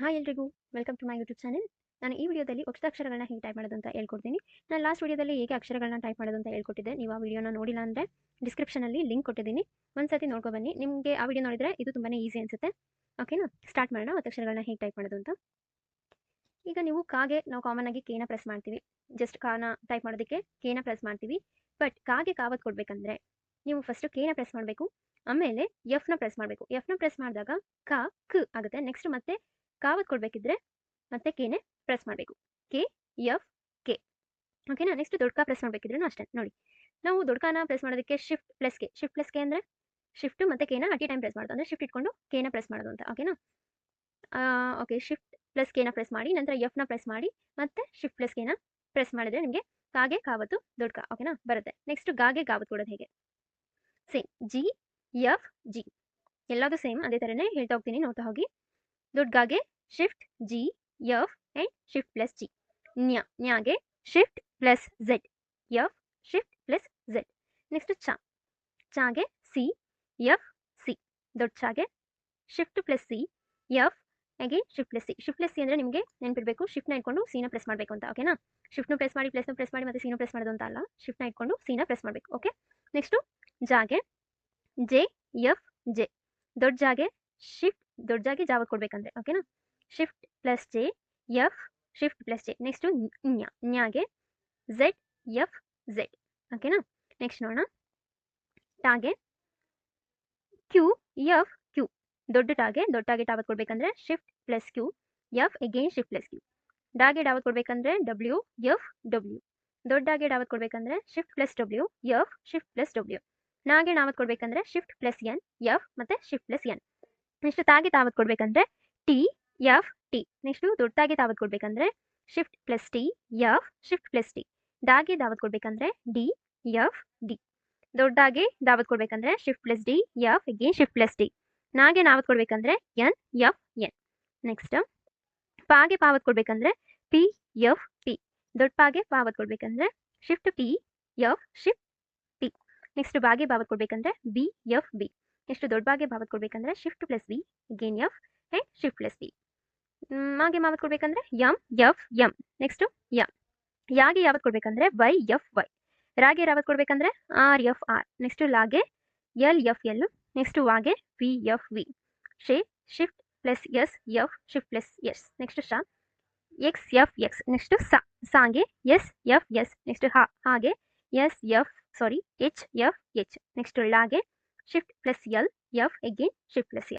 Hi ಎಲ್ರಿಗೂ welcome to my YouTube channel ನಾನು ಈ ವಿಡಿಯೋದಲ್ಲಿ ಅಕ್ಷರಗಳನ್ನ ಹೇಗೆ ಟೈಪ್ ಮಾಡೋದು ಅಂತ ಹೇಳ್ಕೊಡ್ತೀನಿ. ನಾನು ಲಾಸ್ಟ್ ವಿಡಿಯೋದಲ್ಲಿ ಹೇಗೆ ಅಕ್ಷರಗಳನ್ನ ಟೈಪ್ ಮಾಡೋದು ಅಂತ ಹೇಳ್ಕೊಟ್ಟಿದ್ದೆ, ನೀವು ಆ ವಿಡಿಯೋನ ನೋಡಿಲ್ಲ ಅಂದರೆ ಡಿಸ್ಕ್ರಿಪ್ಷನಲ್ಲಿ ಲಿಂಕ್ ಕೊಟ್ಟಿದ್ದೀನಿ. ಒಂದ್ಸತಿ ನೋಡ್ಕೊ ಬನ್ನಿ, ನಿಮಗೆ ಆ ವಿಡಿಯೋ ನೋಡಿದರೆ ಇದು ತುಂಬಾ ಈಸಿ ಅನಿಸುತ್ತೆ. ಓಕೆನಾ ಸ್ಟಾರ್ಟ್ ಮಾಡೋಣ, ಅಕ್ಷರಗಳನ್ನ ಹೇಗೆ ಟೈಪ್ ಮಾಡೋದು ಅಂತ. ಈಗ ನೀವು ಕಾಗೆ, ನಾವು ಕಾಮನ್ ಆಗಿ ಕೇನ ಪ್ರೆಸ್ ಮಾಡ್ತೀವಿ. ಜಸ್ಟ್ ಕಾನ ಟೈಪ್ ಮಾಡೋದಕ್ಕೆ ಕೇನ ಪ್ರೆಸ್ ಮಾಡ್ತೀವಿ. ಬಟ್ ಕಾಗೆ ಕಾವತ್ ಕೊಡಬೇಕಂದ್ರೆ ನೀವು ಫಸ್ಟು ಕೇನ ಪ್ರೆಸ್ ಮಾಡಬೇಕು, ಆಮೇಲೆ ಎಫ್ನ ಪ್ರೆಸ್ ಮಾಡಬೇಕು. ಎಫ್ನ ಪ್ರೆಸ್ ಮಾಡಿದಾಗ ಕ, ಕ್ ಆಗುತ್ತೆ. ನೆಕ್ಸ್ಟ್ ಮತ್ತೆ ಕಾವತ್ ಕೊಡಬೇಕಿದ್ರೆ ಮತ್ತೆ ಕೆನೆ ಪ್ರೆಸ್ ಮಾಡಬೇಕು. ಕೆ ಎಫ್ ಕೆ ಓಕೆನಾ ನೆಕ್ಸ್ಟ್ ದೊಡ್ಡ ಪ್ರೆಸ್ ಮಾಡಬೇಕಿದ್ರೂ ಅಷ್ಟೇ, ನೋಡಿ. ನಾವು ದೊಡ್ಕನ ಪ್ರೆಸ್ ಮಾಡೋದಕ್ಕೆ shift plus K shift plus K ಅಂದ್ರೆ ಶಿಫ್ಟ್ ಮತ್ತೆ ಕೆನ ಅಟ್ ಟೈಮ್ ಪ್ರೆಸ್ ಮಾಡೋದು, ಅಂದ್ರೆ ಶಿಫ್ಟ್ ಇಟ್ಕೊಂಡು ಕೆನ ಪ್ರೆಸ್ ಮಾಡೋದು ಅಂತ ಓಕೆನಾ ಓಕೆ ಶಿಫ್ಟ್ ಪ್ಲಸ್ ಕೆನ ಪ್ರೆಸ್ ಮಾಡಿ, ನಂತರ ಎಫ್ನ ಪ್ರೆಸ್ ಮಾಡಿ, ಮತ್ತೆ ಶಿಫ್ಟ್ ಪ್ಲಸ್ ಕೆನ ಪ್ರೆಸ್ ಮಾಡಿದ್ರೆ ನಿಮಗೆ ಕಾಗೆ ಕಾವತ್ತು ದೊಡ್ಡ ಕಾ ಓಕೆನಾ ಬರುತ್ತೆ. ನೆಕ್ಸ್ಟ್ ಗಾಗೆ ಕಾವತ್ತು ಕೊಡೋದು ಹೇಗೆ? ಸೇಮ್ ಜಿ ಎಫ್ ಜಿ ಎಲ್ಲದೂ ಸೇಮ್ ಅದೇ ಥರನೇ ಹೇಳ್ತಾ ಹೋಗ್ತೀನಿ, ನೋಡ್ತಾ ಹೋಗಿ. ದೊಡ್ಡಗಾಗೆ shift G F and shift plus G ನ್ಯಾ, ನ್ಯಾಗೆ shift plus Z F shift plus Z next ಚಾ. ಚಾಗೆ ಸಿ ಎಫ್ ಸಿ ದೊಡ್ಡ ಚಾಗೆ ಶಿಫ್ಟ್ ಪ್ಲಸ್ ಸಿ ಎಫ್ ಹಾಗೆ shift plus C shift plus C ಅಂದರೆ ನಿಮಗೆ ನೆನಪಿರಬೇಕು ಶಿಫ್ಟ್ನ ಇಟ್ಕೊಂಡು ಸೀನ ಪ್ರೆಸ್ ಮಾಡಬೇಕು ಅಂತ ಓಕೆನಾ ಶಿಫ್ಟ್ನು ಪ್ರೆಸ್ ಮಾಡಿ ಪ್ಲಸ್ನು ಪ್ರೆಸ್ ಮಾಡಿ ಮತ್ತೆ ಸೀನ ಪ್ರೆಸ್ ಮಾಡೋದು ಅಂತ ಅಲ್ಲ ಶಿಫ್ಟ್ನ ಇಟ್ಕೊಂಡು ಸೀನ ಪ್ರೆಸ್ ಮಾಡಬೇಕು ಓಕೆ ನೆಕ್ಸ್ಟು ಜಾಗೆ ಜೆ ಎಫ್ ಜೆ ದೊಡ್ಡ ಜಾಗೆ ಶಿಫ್ಟ್ ದೊಡ್ಡ ಜಾಗೆ ಜಾವ ಕೊಡ್ಬೇಕಂದ್ರೆ ಓಕೆನಾ shift plus J F shift plus J next ನ್ಯಾ ನ್ಯಾಗೆ ಝೆಡ್ ಎಫ್ ಝೆಡ್ ಓಕೆನಾ ನೆಕ್ಸ್ಟ್ ನೋಡೋಣ. ಟಾಗೆ ಕ್ಯೂ ಎಫ್ ಕ್ಯೂ ದೊಡ್ಡ ಟಾಗೆ ದೊಡ್ಡ ಟಾರ್ಗೆಟ್ ಯಾವತ್ತು ಕೊಡ್ಬೇಕಂದ್ರೆ shift plus Q F again shift plus Q ಡಾಗೆ ಯಾವತ್ತು ಕೊಡ್ಬೇಕಂದ್ರೆ ಡಬ್ಲ್ಯೂ ಎಫ್ ಡಬ್ಲ್ಯೂ ದೊಡ್ಡ ಟಾರ್ಗೆಟ್ ಯಾವತ್ತು ಕೊಡ್ಬೇಕಂದ್ರೆ shift plus W F shift plus W ನಾಗೆ ಯಾವತ್ತು ಕೊಡ್ಬೇಕಂದ್ರೆ ಶಿಫ್ಟ್ ಪ್ಲಸ್ ಎನ್ ಎಫ್ ಮತ್ತೆ ಶಿಫ್ಟ್ ಪ್ಲಸ್ ಎನ್ ನೆಕ್ಸ್ಟ್ ತಾಗಿ ತಾವತ್ ಕೊಡ್ಬೇಕಂದ್ರೆ ಟಿ ಎಫ್ ಟಿ ನೆಕ್ಸ್ಟು ದೊಡ್ಡದಾಗಿ ತಾವತ್ ಕೊಡ್ಬೇಕಂದ್ರೆ shift plus T F shift plus T doggy ದಾವತ್ ಕೊಡ್ಬೇಕಂದ್ರೆ ಡಿ ಎಫ್ ಡಿ ದೊಡ್ಡದಾಗಿ ದಾವತ್ ಕೊಡ್ಬೇಕಂದ್ರೆ shift plus D F again shift plus D ನಾಗೆ ನಾವತ್ ಕೊಡ್ಬೇಕಂದ್ರೆ ಎನ್ ಎಫ್ ಎನ್ ನೆಕ್ಸ್ಟ್ ಪಾಗೆ ಪಾವತ್ ಕೊಡ್ಬೇಕಂದ್ರೆ ಪಿ ಎಫ್ ಪಿ ದೊಡ್ಡ ಪಾಗೆ ಪಾವತ್ ಕೊಡ್ಬೇಕಂದ್ರೆ shift P F shift T next ಬಾಗೆ ಪಾವತ್ ಕೊಡ್ಬೇಕಂದ್ರೆ ಬಿ ಎಫ್ ಬಿ ಎಷ್ಟು ದೊಡ್ಡ ಬಾಗೆ ಭಾವತ್ ಕೊಡ್ಬೇಕಂದ್ರೆ shift plus V again F and shift plus V ಮಾಗೆ ಮಾವತ್ ಕೊಡ್ಬೇಕಂದ್ರೆ M F M next M ಯಾಗೆ ಯಾವತ್ ಕೊಡ್ಬೇಕಂದ್ರೆ ವೈ ಎಫ್ ವೈ ರಾಗೆ ಯಾವತ್ ಕೊಡ್ಬೇಕಂದ್ರೆ ಆರ್ ಎಫ್ ಆರ್ ನೆಕ್ಸ್ಟು ಲಾಗೆ ಎಲ್ ಎಫ್ ಎಲ್ ನೆಕ್ಸ್ಟು ವಾಗೆ ವಿ ಎಫ್ ವಿ ಶೇ shift plus S F shift plus S next Shah X F X next ಸಾ, ಸಾಗೆ ಎಸ್ ಎಫ್ ಎಸ್ ನೆಕ್ಸ್ಟ್ ಹಾ, ಹಾಗೆ S F sorry H F H next ಲಾಗೆ shift plus L, F again shift plus L.